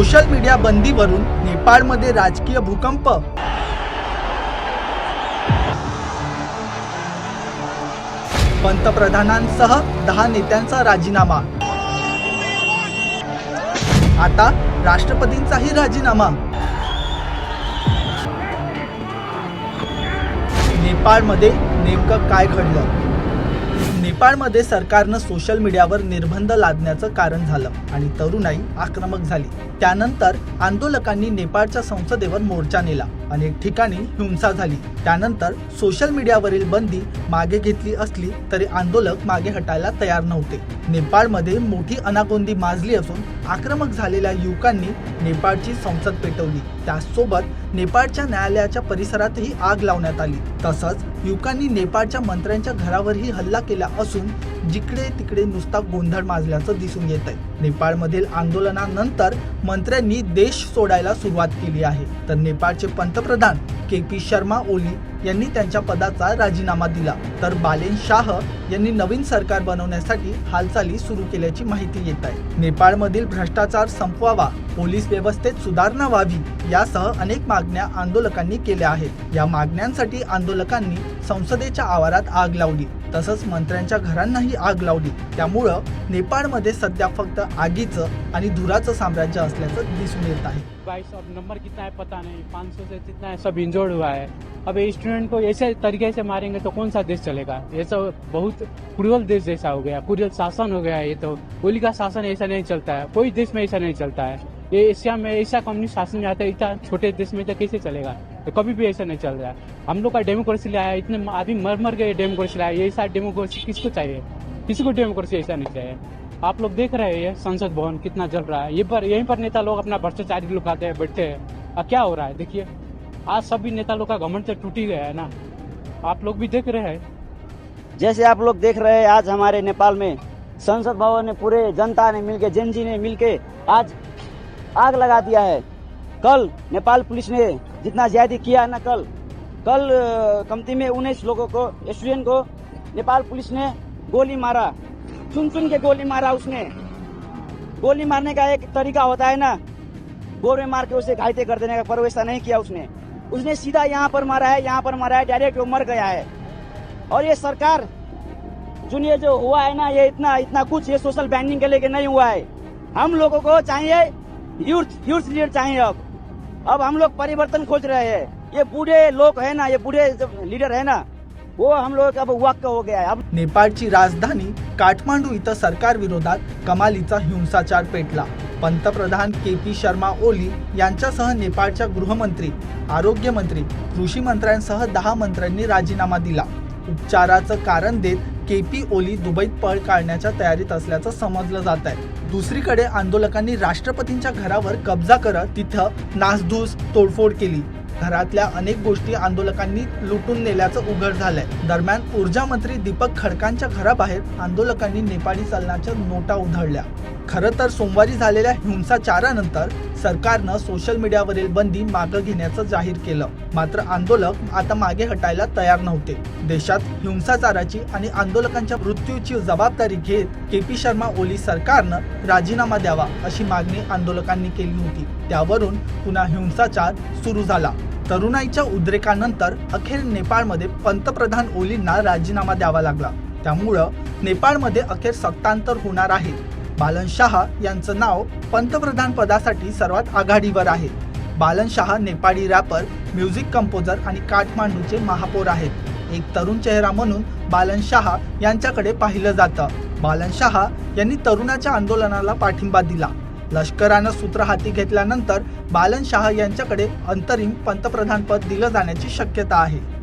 Social media बंदीवरून नेपाळमध्ये राजकीय भूकंप. पंतप्रधानांसह दहा नेत्यांचा राजीनामा. आता राष्ट्रपतींचाही राजीनामा. नेपाळमध्ये नेमकं काय घडलं? नेपाळमध्ये सरकारनं सोशल मीडियावर निर्बंध लादण्याचं कारण झालं आणि तरुणाई आक्रमक झाली. त्यानंतर आंदोलकांनी नेपाळच्या संसदेवर मोर्चा नेला. अनेक ठिकाणी हिंसा झाली. त्यानंतर सोशल मीडियावरील बंदी मागे घेतली असली तरी आंदोलक मागे हटायला तयार नव्हते. नेपाळमध्ये मोठी अनागोंदी माजली असून आक्रमक झालेल्या युवकांनी नेपाळची संसद पेटवली. त्याचसोबत नेपाळच्या न्यायालयाच्या परिसरातही आग लावण्यात आली. तसंच युवकांनी नेपाळच्या मंत्र्यांच्या घरावरही हल्ला केला असून जिकडे तिकडे नुसता गोंधळ माजल्याचं दिसून येत आहे. नेपाळमधील आंदोलनानंतर मंत्र्यांनी देश सोडायला सुरुवात केली आहे. तर नेपाळचे पंतप्रधान के पी शर्मा ओली यांनी त्यांच्या पदाचा राजीनामा दिला. तर बालेन शाह यांनी नवीन सरकार बनवण्यासाठी हालचाली सुरू केल्याची माहिती येत आहे. नेपाळमधील भ्रष्टाचार संपवावा पोलीस व्यवस्थेत सुधारणा व्हावी यासह अनेक मागण्या आंदोलकांनी केल्या आहेत. या मागण्यांसाठी आंदोलकांनी संसदेच्या आवारात आग लावली. तसंच मंत्र्यांच्या घरांनाही आग लावली. त्यामुळं नेपाळमध्ये सध्या फक्त आगीचं आणि धुराचं साम्राज्य असल्याचं दिसून येत आहे. भाई अब नंबर कितना है पता नहीं. 500 से कितना है सब इंजोर्ड हुआ है. अब स्टूडेंट को ऐसे तरीके से मारेंगे तो कौन सा देश चलेगा? ये तो बहुत क्रूरल देश जैसा हो गया. क्रूरल शासन हो गया है ये तो. गोली का शासन ऐसा नहीं चलता है. कोई देश में ऐसा नहीं चलता है. ये एशिया में ऐसा कम्युनिस्ट शासन जाता है इतना छोटे देश में तो कैसे चलेगा? तो कभी भी ऐसा नहीं चल रहा है। हम लोग का डेमोक्रेसी लाया इतने आदमी मर मर के डेमोक्रेसी लाया ये ऐसा डेमोक्रेसी किसको चाहिए? किसी को डेमोक्रेसी ऐसा नहीं चाहिए। आप लोग देख रहे हैं संसद भवन कितना जल रहा है। ये पर यहीं पर नेता लोग अपना भ्रष्टाचारी लोग हैं, बैठते हैं। अब क्या हो रहा है? देखिए, आज सभी नेता लोग का घमंड से टूट ही गया है ना। आप लोग भी देख रहे हैं। जैसे आप लोग देख रहे हैं, आज हमारे नेपाल में संसद भवन ने पूरे जनता ने मिलके जेनजी ने मिलके आज आग लगा दिया है। कल नेपाल पुलिस ने जितना ज़्यादा किया है ना कल कल कमती में उन्नीस लोगों को स्टूडेंट को नेपाल पुलिस ने गोली मारा। चुन चुन के गोली मारा उसने। गोली मारने का एक तरीका होता है ना, गोर में मार के उसे घायते कर देने का, पर वैसा नहीं किया उसने। उसने सीधा यहाँ पर मारा है, यहाँ पर मारा है, डायरेक्ट वो मर गया है। और ये सरकार जो ये जो हुआ है ना, ये इतना इतना कुछ ये सोशल बैंडिंग के लेके नहीं हुआ है। हम लोगों को चाहिए यूथ यूथ लीडर चाहिए अब। अब हम लोग परिवर्तन खोज रहे हैं। ये बूढ़े लोग है ना ये बूढ़े लीडर है ना वो हम लोग अब वाक्य हो गया है। अब नेपाळची राजधानी काठमांडू इथं सरकार विरोधात कमालीचा हिंसाचार पेटला. पंतप्रधान के पी शर्मा ओली यांच्यासह नेपाळच्या गृहमंत्री आरोग्यमंत्री कृषी मंत्र्यांसह दहा मंत्र्यांनी राजीनामा दिला. उपचाराचं कारण देत के पी ओली दुबईत पळ काढण्याच्या तयारीत असल्याचं समजलं जात आहे. दुसरीकडे आंदोलकांनी राष्ट्रपतींच्या घरावर कब्जा करत तिथं नासधूस तोडफोड केली. घरातल्या अनेक गोष्टी आंदोलकांनी लुटून नेल्याचं उघड झालंय. दरम्यान ऊर्जा मंत्री दीपक खडकांच्या घराबाहेर आंदोलकांनी नेपाळी चलनाच्या नोटा उधळल्या. खरं तर सोमवारी झालेल्या हिंसाचारानंतर सरकारनं सोशल मीडियावरील बंदी मागं घेण्याचं जाहीर केलं. मात्र आंदोलक आता मागे हटायला तयार नव्हते. देशात हिंसाचाराची आणि आंदोलकांच्या मृत्यूची जबाबदारी घेत के पी शर्मा ओली सरकारनं राजीनामा द्यावा अशी मागणी आंदोलकांनी केली होती. त्यावरून पुन्हा हिंसाचार सुरू झाला. तरुणाईच्या उद्रेकानंतर अखेर नेपाळमध्ये पंतप्रधान ओलींना राजीनामा द्यावा लागला. त्यामुळं नेपाळमध्ये अखेर सत्तांतर होणार आहे. बालन शहा यांचं नाव पंतप्रधान पदासाठी सर्वात आघाडीवर आहे. बालन शहा नेपाळी रॅपर म्युझिक कंपोजर आणि काठमांडूचे महापौर आहेत. एक तरुण चेहरा म्हणून बालन शहा यांच्याकडे पाहिलं जातं. बालन शहा यांनी तरुणाच्या आंदोलनाला पाठिंबा दिला. लष्करानं सूत्र हाती घेतल्यानंतर बालन शहा यांच्याकडे अंतरिम पंतप्रधानपद दिलं जाण्याची शक्यता आहे.